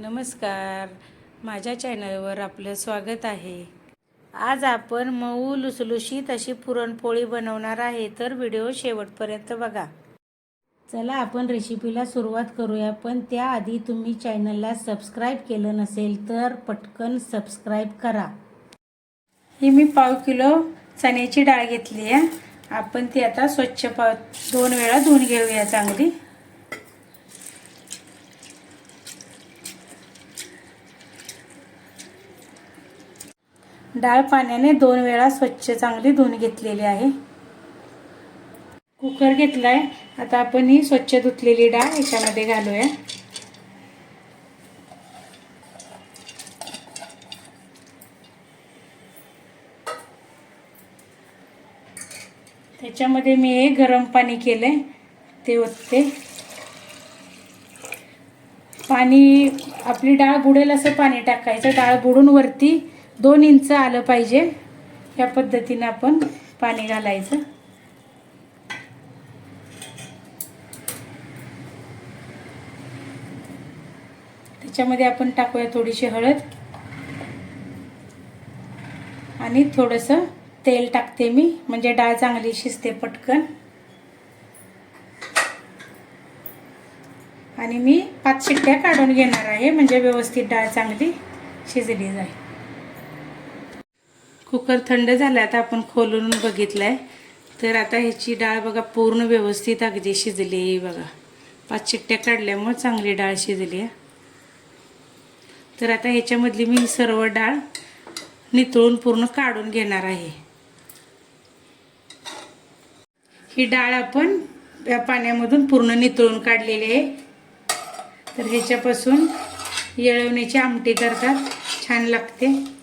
नमस्कार. माझ्या चॅनलवर आपलं स्वागत आहे. आज आपण मऊ लुसलुशीत अशी पुरणपोळी बनवणार आहे तर व्हिडिओ शेवटपर्यंत बघा. चला आपण रेसिपीला सुरुवात करूया पण त्याआधी तुम्ही चॅनलला सबस्क्राईब केलं नसेल तर पटकन सबस्क्राईब करा. ही मी पाव किलो चण्याची डाळ घेतली आहे. आपण ती आता स्वच्छ पाव दोन वेळा धुवून घेऊया चांगली. डाळ पाण्याने दोन वेळा स्वच्छ चांगली धुवून घेतलेली आहे. कुकर घेतलाय. आता आपण ही स्वच्छ धुतलेली डाळ याच्यामध्ये घालूया. त्याच्यामध्ये मी हे गरम पाणी केलंय. ते ओतते. पाणी आपली डाळ बुडेल असं पाणी टाकायचं. डाळ बुडून वरती दोन इंच आलं पाहिजे. या पद्धतीने आपण पाणी घालायचं. त्याच्यामध्ये आपण टाकूया थोडीशी हळद. आणि थोडंसं तेल टाकते मी. म्हणजे डाळ चांगली शिजते पटकन. आणि मी पाच शिट्ट्या काढून घेणार आहे. म्हणजे व्यवस्थित डाळ चांगली शिजली जाईल. कुकर थंड झाला आता आपण खोलून बघितलाय. तर आता ह्याची डाळ बघा पूर्ण व्यवस्थित अगदी शिजली आहे बघा. पाच चिट्ट्या काढल्यामुळे चांगली डाळ शिजली आहे. तर आता ह्याच्यामधली मी सर्व डाळ नितळून पूर्ण काढून घेणार आहे. ही डाळ आपण या पाण्यामधून पूर्ण नितळून काढलेली आहे. तर ह्याच्यापासून येळवण्याची आमटी करतात छान लागते.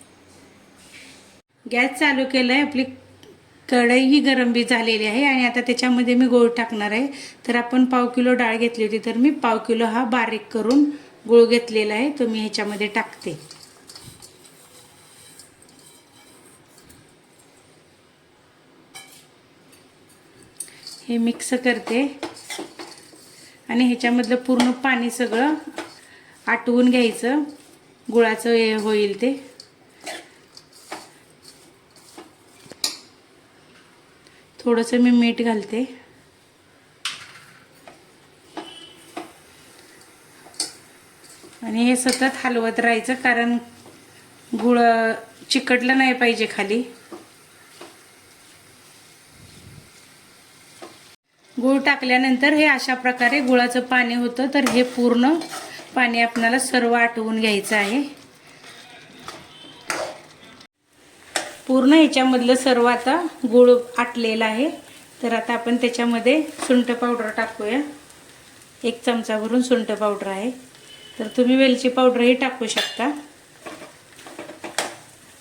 गॅस चालू केला आहे आपली कढई ही गरम बी झालेली आहे आणि आता त्याच्यामध्ये मी गूळ टाकणार आहे. तर आपण पाव किलो डाळ घेतली होती तर मी पाव किलो हा बारीक करून गूळ घेतलेला आहे तो मी ह्याच्यामध्ये टाकते. हे मिक्स करते. आणि ह्याच्यामधलं पूर्ण पाणी सगळं आटवून घ्यायचं. गुळाचं हे होईल ते. थोडंसं मी मीठ घालते. आणि हे सतत हलवत राहायचं कारण गुळ चिकटलं नाही पाहिजे खाली. गूळ टाकल्यानंतर हे अशा प्रकारे गुळाचं पाणी होतं तर हे पूर्ण पाणी आपल्याला सर्व आटवून घ्यायचं आहे. पूर्ण ह्याच्यामधलं सर्व आता गूळ आटलेलं आहे. तर आता आपण त्याच्यामध्ये सुंठ पावडर टाकूया. एक चमचाभरून सुंठ पावडर आहे. तर तुम्ही वेलची पावडरही टाकू शकता.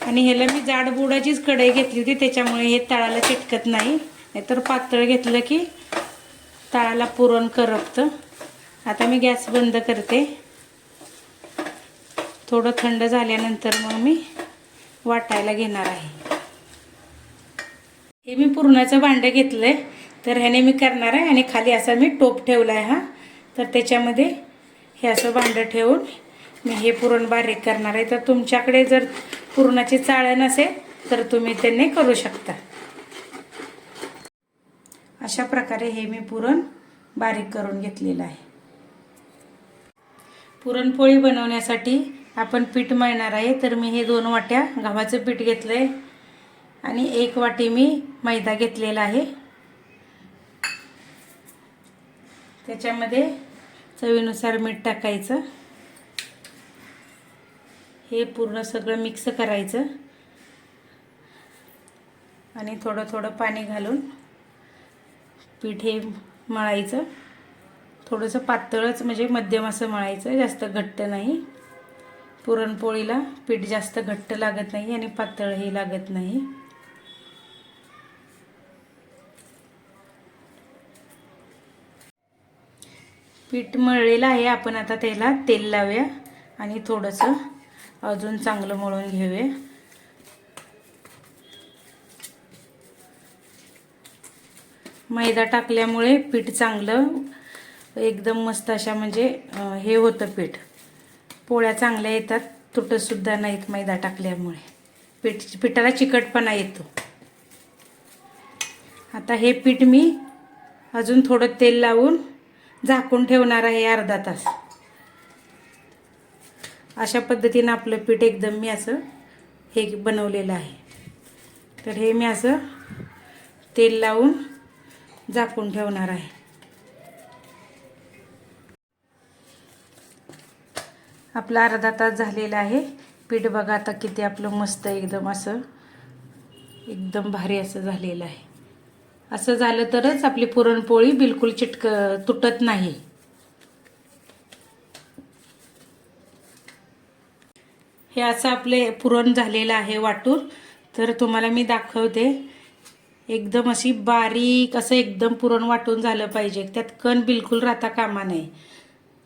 आणि ह्याला मी जाड बुडाचीच कढई घेतली होती त्याच्यामुळे हे तळाला चिटकत नाही. नाहीतर पातळ घेतलं की तळाला पुरण करपतं. आता मी गॅस बंद करते. थोडं थंड झाल्यानंतर मग मी वाटायला घेणार आहे. हे मी पुरणाचं भांडं घेतलं आहे तर ह्याने मी करणार आहे आणि खाली असा मी टोप ठेवला आहे हा. तर त्याच्यामध्ये हे असं भांडं ठेवून मी हे पुरण बारीक करणार आहे. तर तुमच्याकडे जर पुरणाची चाळण असेल तर तुम्ही त्यांनी करू शकता. अशा प्रकारे हे मी पुरण बारीक करून घेतलेलं आहे. पुरणपोळी बनवण्यासाठी आपण पीठ मळणार आहे. तर मी हे दोन वाट्या गव्हाचं पीठ घेतलं आहे आणि एक वाटी मी मैदा घेतलेला आहे. त्याच्यामध्ये चवीनुसार मीठ टाकायचं. हे पूर्ण सगळं मिक्स करायचं. आणि थोडं थोडं पाणी घालून पीठ हे मळायचं. थोडंसं पातळच म्हणजे मध्यम असं मळायचं जास्त घट्ट नाही. पुरणपोळीला पीठ जास्त घट्ट लागत नाही आणि पातळही लागत नाही. पीठ मळलेलं आहे. आपण आता त्याला तेल लावूया आणि थोडंसं अजून चांगलं मळून घेऊया. मैदा टाकल्यामुळे पीठ चांगलं एकदम मस्त अशा म्हणजे हे होतं पीठ. पोळ्या चांगल्या येतात तुटतसुद्धा नाहीत मैदा टाकल्यामुळे. पीठ पिठाला चिकटपणा येतो. आता हे पीठ मी अजून थोडं तेल लावून झाकून ठेवणार आहे अर्धा तास. अशा पद्धतीनं आपलं पीठ एकदम मी असं हे बनवलेलं आहे. तर हे मी असं तेल लावून झाकून ठेवणार आहे. आपला अर्धा तास झालेला आहे. पीठ बघा आता किती आपलं मस्त एकदम असं एकदम भारी असं झालेलं आहे. असं झालं तरच आपली पुरणपोळी बिलकुल चिटक तुटत नाही. हे असं आपले पुरण झालेलं आहे वाटून. तर तुम्हाला मी दाखवते. एकदम अशी बारीक असं एकदम पुरण वाटून झालं पाहिजे. त्यात कण बिलकुल राहता कामा नये.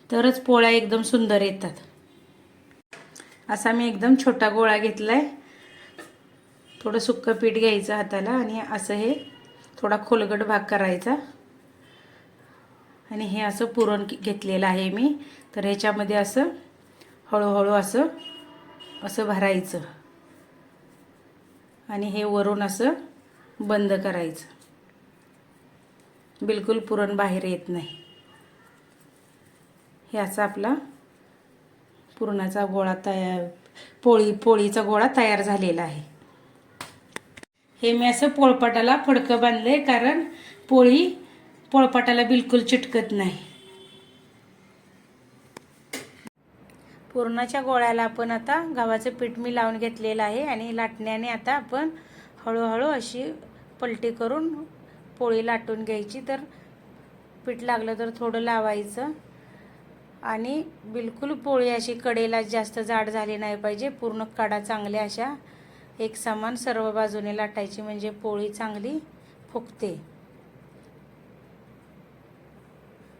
तरच पोळ्या एकदम सुंदर येतात. असा मी एकदम छोटा गोळा घेतला आहे थोडं सुक्कं पीठ घ्यायचं हाताला आणि असं हे थोडा खोलगट भाग करायचा. आणि हे असं पुरण घेतलेलं आहे मी. तर ह्याच्यामध्ये असं हळूहळू असं असं भरायचं. आणि हे वरून असं बंद करायचं. बिलकुल पुरण बाहेर येत नाही. हे असा आपला पुरणाचा गोळा तयार पोळी पोळीचा गोळा तयार झालेला आहे. हे मी असं पोळपाटाला फडकं बांधलं आहे कारण पोळी पोळपाटाला बिलकुल चिटकत नाही. पुरणाच्या गोळ्याला आपण आता गव्हाचं पीठ मी लावून घेतलेलं आहे आणि लाटण्याने आता आपण हळूहळू अशी पलटी करून पोळी लाटून घ्यायची. तर पीठ लागलं तर थोडं लावायचं. आणि बिलकुल पोळी अशी कडेला जास्त जाड झाली नाही पाहिजे. पूर्ण कडा चांगल्या अशा एक समान सर्व बाजूने लाटायची म्हणजे पोळी चांगली फुगते.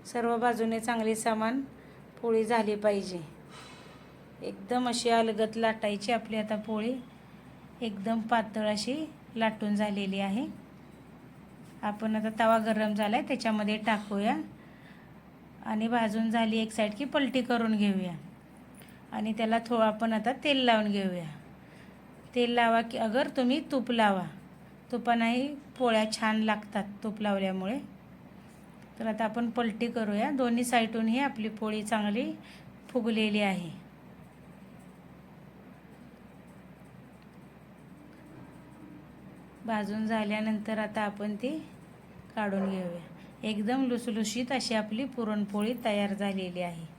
सर्व बाजूने चांगली समान पोळी झाली पाहिजे. एकदम अशी अलगत लाटायची आपली आता पोळी. एकदम पातळ अशी लाटून झालेली आहे. आपण आता तवा गरम झाला आहे त्याच्यामध्ये टाकूया. आणि भाजून झाली एक साईड की पलटी करून घेऊया. आणि त्याला थोडं आपण आता तेल लावून घेऊया. तेल लावा की अगर तुम्ही तूप लावा. तुपानाही पोळ्या छान लागतात तूप लावल्यामुळे. तर आता आपण पलटी करूया. दोन्ही साईडूनही आपली पोळी चांगली फुगलेली आहे. भाजून झाल्यानंतर आता आपण ती काढून घेऊया. एकदम लुसलुशीत अशी आपली पुरणपोळी तयार झालेली आहे.